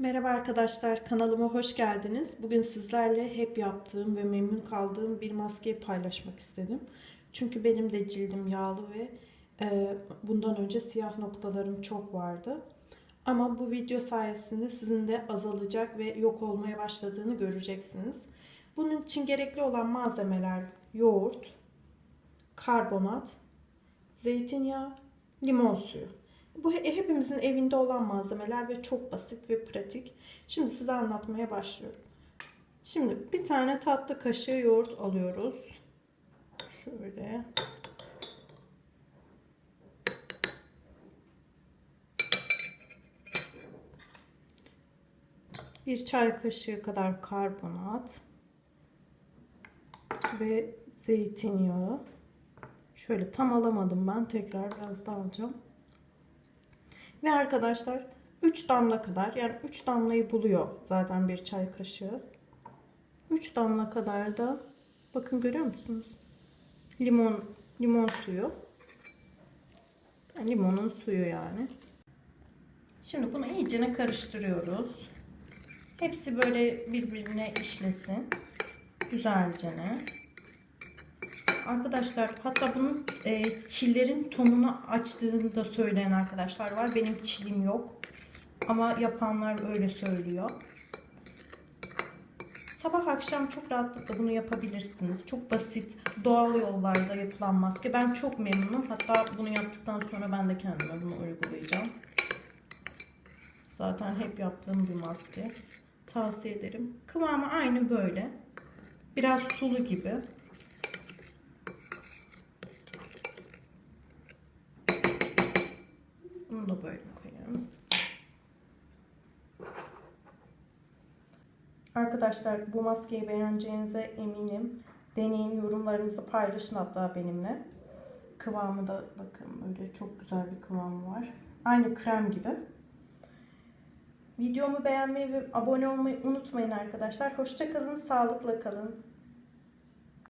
Merhaba arkadaşlar, kanalıma hoş geldiniz. Bugün sizlerle hep yaptığım ve memnun kaldığım bir maskeyi paylaşmak istedim. Çünkü benim de cildim yağlı ve e, bundan önce siyah noktalarım çok vardı. Ama bu video sayesinde sizin de azalacak ve yok olmaya başladığını göreceksiniz. Bunun için gerekli olan malzemeler yoğurt, karbonat, zeytinyağı, limon suyu. Bu he- hepimizin evinde olan malzemeler ve çok basit ve pratik. Şimdi size anlatmaya başlıyorum. Şimdi bir tane tatlı kaşığı yoğurt alıyoruz. Şöyle. Bir çay kaşığı kadar karbonat ve zeytinyağı. Şöyle tam alamadım ben. Tekrar biraz daha alacağım. Ve arkadaşlar 3 damla kadar yani 3 damlayı buluyor zaten bir çay kaşığı. 3 damla kadar da bakın görüyor musunuz? Limon limon suyu. Limonun suyu yani. Şimdi bunu iyicene karıştırıyoruz. Hepsi böyle birbirine işlesin. Güzelce. Arkadaşlar hatta bunun e, çillerin tonunu açtığını da söyleyen arkadaşlar var. Benim çilim yok. Ama yapanlar öyle söylüyor. Sabah akşam çok rahatlıkla bunu yapabilirsiniz. Çok basit, doğal yollarda yapılan maske. Ben çok memnunum. Hatta bunu yaptıktan sonra ben de kendime bunu uygulayacağım. Zaten hep yaptığım bir maske. Tavsiye ederim. Kıvamı aynı böyle. Biraz sulu gibi. Bunu da böyle koyalım. Arkadaşlar bu maskeyi beğeneceğinize eminim. Deneyin yorumlarınızı paylaşın hatta benimle. Kıvamı da bakın böyle çok güzel bir kıvamı var. Aynı krem gibi. Videomu beğenmeyi ve abone olmayı unutmayın arkadaşlar. Hoşçakalın, sağlıkla kalın.